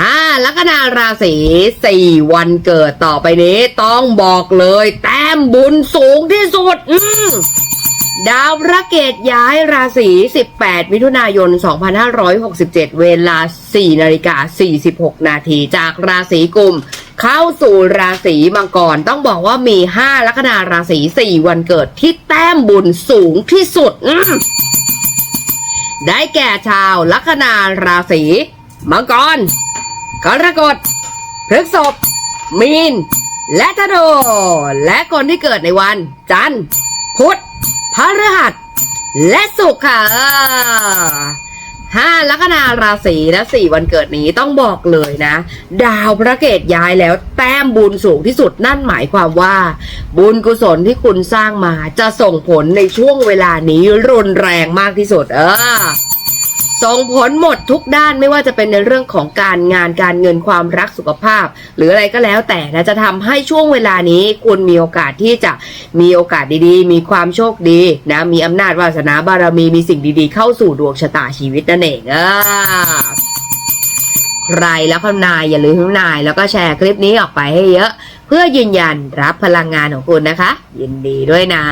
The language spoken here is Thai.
ห้าลัคนาราศีสี่วันเกิดต่อไปนี้ต้องบอกเลย แต้มบุญสูงที่สุด อืดาวพระเกตย้ายราศี 18 มิถุนายน 2567 เวลา 4 นาฬิกา 46 นาทีจากราศีกุม เข้าสู่ราศีมังกร ต้องบอกว่ามี 5 ลัคนาราศี 4 วันเกิดที่แต้มบุญสูงที่สุด ได้แก่ชาวลัคนาราศีมังกร กรกฎพฤษภมีน และธนูและคนที่เกิดในวัน จันทร์พุธพฤหัส และศุกร์ค่ะห้าลัคนาราศีและสี่วันเกิดนี้ต้องบอกเลยนะ ดาวพระเกตย้ายแล้วแต้มบุญสูงที่สุดนั่นหมายความว่า บุญกุศลที่คุณสร้างมาจะส่งผลในช่วงเวลานี้รุนแรงมากที่สุด เออ ส่งผลหมดทุกด้านไม่ว่าจะเป็นในเรื่องของการงานการเงินความรักสุขภาพ หรืออะไรก็แล้วแต่นะจะทำให้ช่วงเวลานี้ คุณมีโอกาสที่จะมีโอกาสดีๆ มีความโชคดีนะมีอำนาจวาสนาบารมีมีสิ่งดีๆ เข้าสู่ดวงชะตาชีวิตนั่นเองอ่าใครแล้วคำนายอย่าลืมคำนาย แล้วก็แชร์คลิปนี้ออกไปให้เยอะ เพื่อยืนยันรับพลังงานของคุณนะคะ ยินดีด้วยนะ